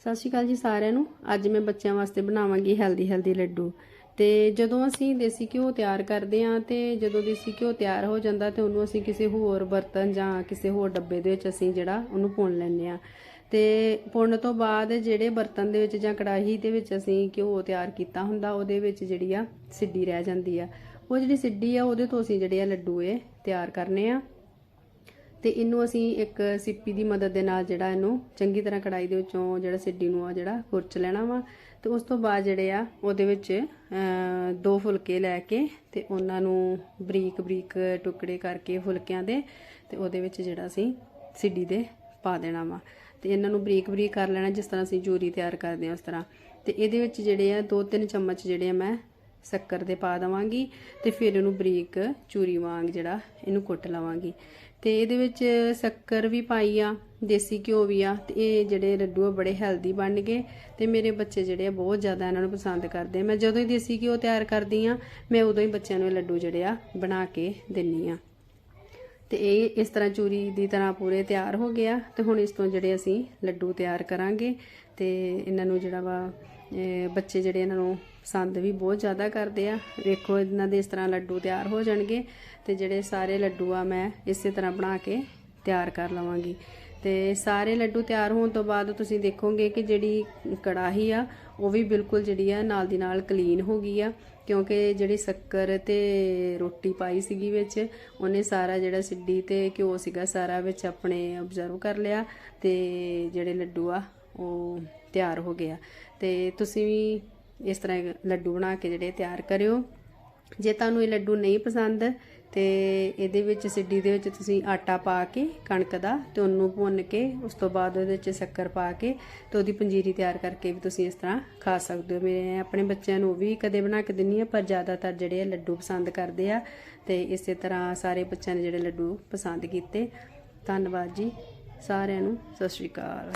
ਸਤਿ ਸ਼੍ਰੀ ਅਕਾਲ ਜੀ ਸਾਰਿਆਂ ਨੂੰ। ਅੱਜ ਮੈਂ ਬੱਚਿਆਂ ਵਾਸਤੇ ਬਣਾਵਾਂਗੀ ਹੈਲਦੀ ਹੈਲਦੀ ਲੱਡੂ। ਤੇ ਜਦੋਂ ਅਸੀਂ ਦੇਸੀ ਘਿਓ ਤਿਆਰ ਕਰਦੇ ਆਂ ਤੇ ਜਦੋਂ ਦੇਸੀ ਘਿਓ ਤਿਆਰ ਹੋ ਜਾਂਦਾ ਤੇ ਉਹਨੂੰ ਅਸੀਂ ਕਿਸੇ ਹੋਰ ਬਰਤਨ ਜਾਂ ਕਿਸੇ ਹੋਰ ਡੱਬੇ ਦੇ ਵਿੱਚ ਅਸੀਂ ਜਿਹੜਾ ਉਹਨੂੰ ਪੁਣ ਲੈਂਦੇ ਆ ਤੇ ਪੁਣ ਤੋਂ ਬਾਅਦ ਜਿਹੜੇ ਬਰਤਨ ਦੇ ਵਿੱਚ ਜਾਂ ਕੜਾਹੀ ਦੇ ਵਿੱਚ ਅਸੀਂ ਘਿਓ ਤਿਆਰ ਕੀਤਾ ਹੁੰਦਾ, ਉਹਦੇ ਵਿੱਚ ਜਿਹੜੀ ਆ ਸਿੱਡੀ ਰਹਿ ਜਾਂਦੀ ਆ। ਉਹ ਜਿਹੜੀ ਸਿੱਡੀ ਆ, ਉਹਦੇ ਤੋਂ ਅਸੀਂ ਜਿਹੜੇ ਆ ਲੱਡੂ ਇਹ ਤਿਆਰ ਕਰਨੇ ਆ। ਤੇ ਇਹਨੂੰ ਅਸੀਂ ਇੱਕ ਸਿੱਪੀ ਦੀ ਮਦਦ ਦੇ ਨਾਲ ਜਿਹੜਾ ਇਹਨੂੰ ਚੰਗੀ ਤਰ੍ਹਾਂ ਕੜਾਈ ਦੇ ਵਿੱਚੋਂ ਜਿਹੜਾ ਸਿੱਡੀ ਨੂੰ ਆ ਜਿਹੜਾ ਖੁਰਚ ਲੈਣਾ ਵਾ। ਤੇ ਉਸ ਤੋਂ ਬਾਅਦ ਜਿਹੜੇ ਆ, ਉਹਦੇ ਵਿੱਚ ਦੋ ਫੁਲਕੇ ਲੈ ਕੇ ਤੇ ਉਹਨਾਂ ਨੂੰ ਬਰੀਕ ਬਰੀਕ ਟੁਕੜੇ ਕਰਕੇ ਫੁਲਕਿਆਂ ਦੇ ਤੇ ਉਹਦੇ ਵਿੱਚ ਜਿਹੜਾ ਅਸੀਂ ਸਿੱਡੀ ਦੇ ਪਾ ਦੇਣਾ ਵਾ। ਤੇ ਇਹਨਾਂ ਨੂੰ ਬਰੀਕ ਬਰੀਕ ਕਰ ਲੈਣਾ ਜਿਸ ਤਰ੍ਹਾਂ ਅਸੀਂ ਜੂਰੀ ਤਿਆਰ ਕਰਦੇ ਹਾਂ ਉਸ ਤਰ੍ਹਾਂ। ਤੇ ਇਹਦੇ ਵਿੱਚ ਜਿਹੜੇ ਆ, ਦੋ ਤਿੰਨ ਚਮਚ ਜਿਹੜੇ ਆ ਮੈਂ ਸ਼ੱਕਰ ਦੇ ਪਾ ਦਵਾਂਗੀ ਤੇ ਫਿਰ ਇਹਨੂੰ ਬਰੀਕ ਚੂਰੀ ਵਾਂਗ ਜਿਹੜਾ ਇਹਨੂੰ ਕੁੱਟ ਲਵਾਂਗੀ। ਤੇ ਇਹਦੇ ਵਿੱਚ ਸ਼ੱਕਰ ਵੀ ਪਾਈ ਆ, ਦੇਸੀ ਘਿਓ ਵੀ ਆ, ਤੇ ਇਹ ਜਿਹੜੇ ਲੱਡੂ ਆ ਬੜੇ ਹੈਲਦੀ ਬਣ ਗਏ ਤੇ ਮੇਰੇ ਬੱਚੇ ਜਿਹੜੇ ਆ ਬਹੁਤ ਜ਼ਿਆਦਾ ਇਹਨਾਂ ਨੂੰ ਪਸੰਦ ਕਰਦੇ ਮੈਂ ਜਦੋਂ ਹੀ ਦੇਸੀ ਘਿਓ ਤਿਆਰ ਕਰਦੀ ਆ, ਮੈਂ ਉਦੋਂ ਹੀ ਬੱਚਿਆਂ ਨੂੰ ਇਹ ਲੱਡੂ ਜਿਹੜੇ ਆ ਬਣਾ ਕੇ ਦਿੰਨੀ ਆ। ਤੇ ਇਹ ਇਸ ਤਰ੍ਹਾਂ ਚੂਰੀ ਦੀ ਤਰ੍ਹਾਂ ਪੂਰੇ ਤਿਆਰ ਹੋ ਗਿਆ ਤੇ ਹੁਣ ਇਸ ਤੋਂ ਜਿਹੜੇ ਅਸੀਂ ਲੱਡੂ ਤਿਆਰ ਕਰਾਂਗੇ ਤੇ ਇਹਨਾਂ ਨੂੰ ਜਿਹੜਾ ਵਾ ਬੱਚੇ ਜਿਹੜੇ ਇਹਨਾਂ ਨੂੰ ਪਸੰਦ ਵੀ ਬਹੁਤ ਜ਼ਿਆਦਾ ਕਰਦੇ ਆ। ਵੇਖੋ ਇਹਨਾਂ ਦੇ ਇਸ ਤਰ੍ਹਾਂ ਲੱਡੂ ਤਿਆਰ ਹੋ ਜਾਣਗੇ ਤੇ ਜਿਹੜੇ ਸਾਰੇ ਲੱਡੂ ਆ ਮੈਂ ਇਸੇ ਤਰ੍ਹਾਂ ਬਣਾ ਕੇ ਤਿਆਰ ਕਰ ਲਵਾਂਗੀ। ਤੇ ਸਾਰੇ ਲੱਡੂ ਤਿਆਰ ਹੋਣ ਤੋਂ ਬਾਅਦ ਤੁਸੀਂ ਦੇਖੋਗੇ ਕਿ ਜਿਹੜੀ ਕੜਾਹੀ ਆ, ਉਹ ਵੀ ਬਿਲਕੁਲ ਜਿਹੜੀ ਆ ਨਾਲ ਦੀ ਨਾਲ ਕਲੀਨ ਹੋ ਗਈ ਆ। ਕਿਉਂਕਿ ਜਿਹੜੀ ਸ਼ੱਕਰ ਤੇ ਰੋਟੀ ਪਾਈ ਸੀਗੀ ਵਿੱਚ, ਉਹਨੇ ਸਾਰਾ ਜਿਹੜਾ ਸਿੱਡੀ ਤੇ ਘਿਓ ਸੀਗਾ ਸਾਰਾ ਵਿੱਚ ਆਪਣੇ ਅਬਜ਼ਰਵ ਕਰ ਲਿਆ ਤੇ ਜਿਹੜੇ ਲੱਡੂ ਆ, ਉਹ ਤਿਆਰ ਹੋ ਗਿਆ ਤੇ ਤੁਸੀਂ ਵੀ ਇਸ ਤਰ੍ਹਾਂ ਲੱਡੂ ਬਣਾ ਕੇ ਜਿਹੜੇ ਤਿਆਰ ਕਰਿਓ। ਜੇ ਤੁਹਾਨੂੰ ਇਹ ਲੱਡੂ ਨਹੀਂ ਪਸੰਦ, ਤੇ ਇਹਦੇ ਵਿੱਚ ਸਿੱਡੀ ਦੇ ਵਿੱਚ ਤੁਸੀਂ ਆਟਾ ਪਾ ਕੇ ਕਣਕ ਦਾ ਤੇ ਉਹਨੂੰ ਭੁੰਨ ਕੇ ਉਸ ਤੋਂ ਬਾਅਦ ਉਹਦੇ ਵਿੱਚ ਸ਼ੱਕਰ ਪਾ ਕੇ ਤੇ ਉਹਦੀ ਪੰਜੀਰੀ ਤਿਆਰ ਕਰਕੇ ਵੀ ਤੁਸੀਂ ਇਸ ਤਰ੍ਹਾਂ ਖਾ ਸਕਦੇ ਹੋ। ਮੇਰੇ ਆਪਣੇ ਬੱਚਿਆਂ ਨੂੰ ਉਹ ਵੀ ਕਦੇ ਬਣਾ ਕੇ ਦਿੰਨੀ ਆ ਪਰ ਜ਼ਿਆਦਾਤਰ ਜਿਹੜੇ ਲੱਡੂ ਪਸੰਦ ਕਰਦੇ ਆ ਤੇ ਇਸੇ ਤਰ੍ਹਾਂ ਸਾਰੇ ਬੱਚਿਆਂ ਨੇ ਜਿਹੜੇ ਲੱਡੂ ਪਸੰਦ ਕੀਤੇ। ਧੰਨਵਾਦ ਜੀ ਸਾਰਿਆਂ ਨੂੰ। ਸਤਿ ਸ਼੍ਰੀ ਅਕਾਲ।